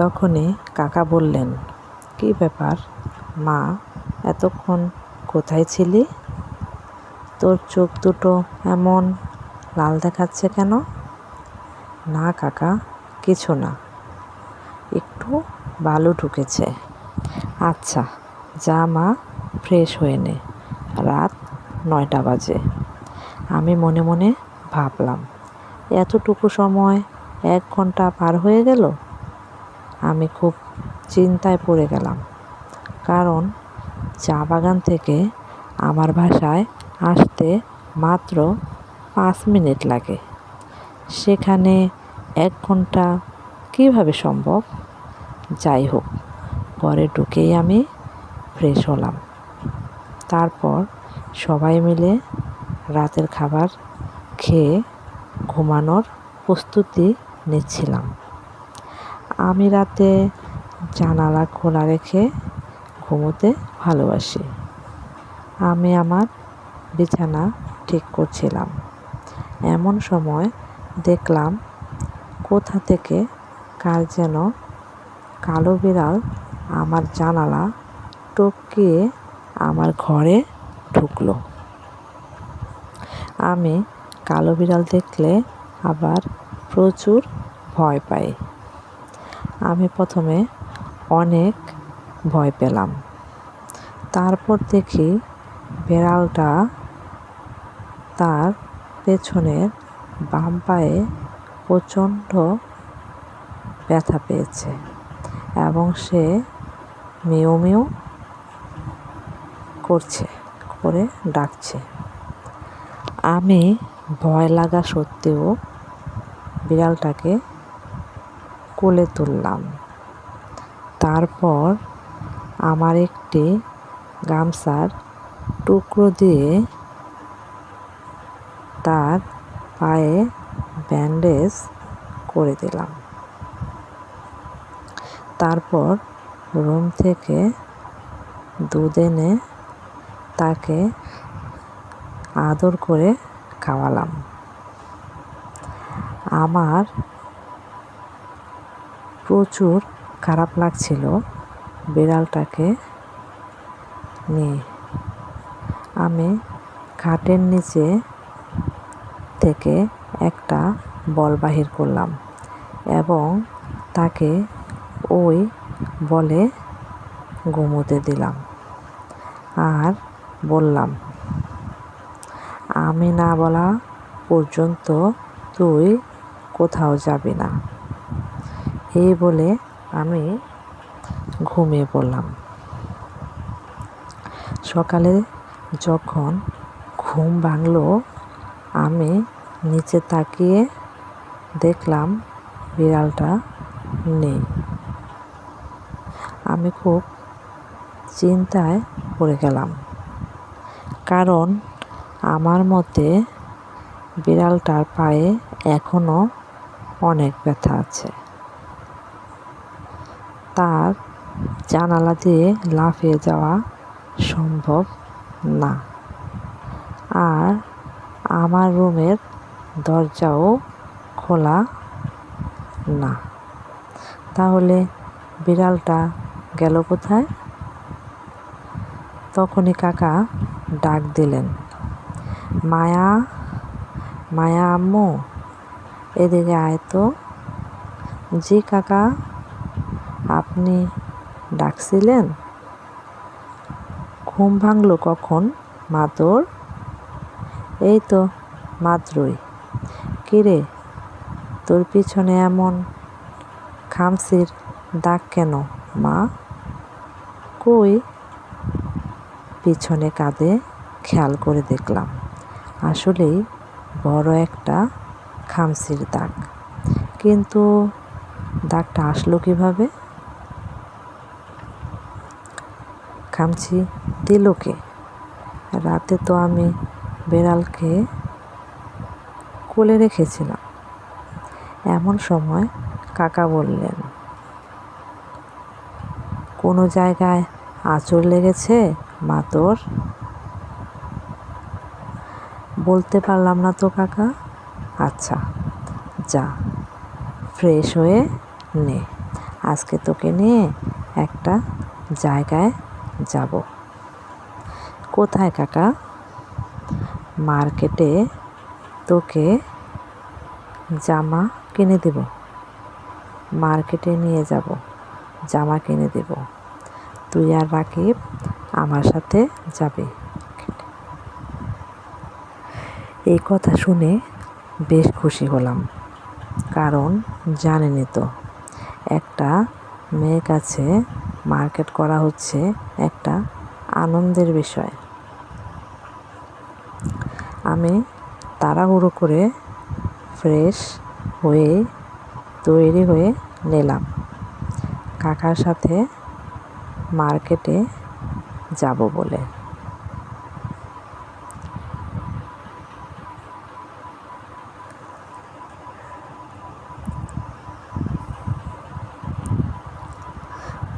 তখনই কাকা বললেন, কী ব্যাপার? মা, এতক্ষণ কোথায় ছিলি? তোর চোখ দুটো এমন লাল দেখাচ্ছে কেন? না কাকা, কিছু না। একটু বালু ঢুকেছে। আচ্ছা যা মা, ফ্রেশ হয়ে নে। রাত নয়টা বাজে। আমি মনে মনে ভাবলাম, এতটুকু সময় এক ঘণ্টা পার হয়ে গেল? আমি খুব চিন্তায় পড়ে গেলাম। কারণ চা বাগান থেকে আমার ভাষায় আসতে মাত্র পাঁচ মিনিট লাগে। সেখানে এক ঘণ্টা কীভাবে সম্ভব? যাই হোক, ঘরে ঢুকেই আমি ফ্রেশ হলাম। তারপর সবাই মিলে রাতের খাবার খেয়ে ঘুমানোর প্রস্তুতি নিচ্ছিলাম। আমি রাতে জানালা খোলা রেখে ঘুমোতে ভালোবাসি। আমি আমার বিছানা ঠিক করছিলাম। এমন সময় দেখলাম কোথা থেকে কার যেন কালো বিড়াল আমার জানালা টপকিয়ে আমার ঘরে ঢুকলো। আমি কালো বিড়াল দেখলে আবার প্রচুর ভয় পাই। আমি প্রথমে অনেক ভয় পেলাম। তারপর দেখি বিড়ালটা তার পেছনের বাম পায়ে প্রচণ্ড ব্যথা পেয়েছে এবং সে মিউ মিউ করছে, করে ডাকছে। আমি ভয় লাগা সত্ত্বেও বিড়ালটাকে কোলে তুললাম। তারপর আমার একটি গামছার টুকরো দিয়ে তার পায়ে ব্যান্ডেজ করে দিলাম। তারপর রুম থেকে দুধ এনে তাকে আদর করে খাওয়ালাম। আমার প্রচুর খারাপ লাগছিল বিড়ালটাকে নিয়ে। আমি খাটের নিচে থেকে একটা বল বাহির করলাম এবং তাকে ওই বলে ঘুমোতে দিলাম আর বললাম, আমি না বলা পর্যন্ত তুই কোথাও যাবি না। এই বলে আমি ঘুমিয়ে পড়লাম। সকালে যখন ঘুম ভাঙলো, আমি নিচে তাকিয়ে দেখলাম বিড়ালটা নেই। আমি খুব চিন্তায় পড়ে গেলাম। কারণ আমার মতে বিড়ালটার পায়ে এখনও অনেক ব্যথা আছে। তার জানালা দিয়ে লাফিয়ে যাওয়া সম্ভব না। আর আমার রুমের দরজাও খোলা না। তাহলে বিড়ালটা গেল কোথায়? তখনই কাকা ডাক দিলেন, মায়া মায়া আম্মু, এদিকে আয় তো। জি কাকা। আপনি ডাকছিলেন? ঘুম ভাঙলো কখন? মা তোর এই তো মাত্রই কিরে তোর পিছনে এমন খামসির দাগ কেন, মা? কই? পিছনে কাঁধে খেয়াল করে দেখলাম, আসলেই বড় একটা খামসির দাগ। কিন্তু দাগটা আসলো কীভাবে? খামচি দিলকে রাতে তো আমি বেড়ালকে কোলে রেখেছিলাম। এমন সময় কাকা বললেন, কোনো জায়গায় আঁচড় লেগেছে মা তোর? বলতে পারলাম না তো কাকা। আচ্ছা যা, ফ্রেশ হয়ে নে। আজকে তোকে নিয়ে একটা জায়গায় যাব। কোথায় কাকা? মার্কেটে তোকে জামা কিনে দেব। মার্কেটে নিয়ে যাব, জামা কিনে দেব। তুই আর রাকিব আমার সাথে যাবে। এই কথা শুনে বেশ খুশি হলাম, কারণ জানেনি তো, একটা মেয়ে কাছে মার্কেট করা হচ্ছে একটা আনন্দের বিষয়। আমি তাড়াহুড়ো করে ফ্রেশ হয়ে, তৈরি হয়ে নিলাম। কাকার সাথে মার্কেটে যাব বলে।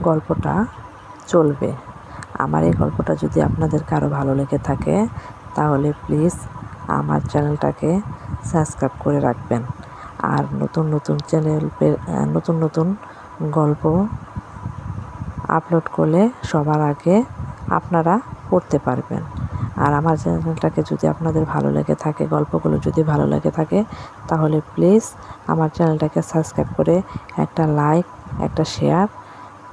গল্পটা চলবে। আমার এই গল্পটা যদি আপনাদের কারও ভালো লেগে থাকে, তাহলে প্লিজ আমার চ্যানেলটাকে সাবস্ক্রাইব করে রাখবেন। আর নতুন নতুন চ্যানেল নতুন নতুন গল্প আপলোড করলে সবার আগে আপনারা পড়তে পারবেন। আর আমার চ্যানেলটাকে যদি আপনাদের ভালো লেগে থাকে, গল্পগুলো যদি ভালো লেগে থাকে, তাহলে প্লিজ আমার চ্যানেলটাকে সাবস্ক্রাইব করে একটা লাইক, একটা শেয়ার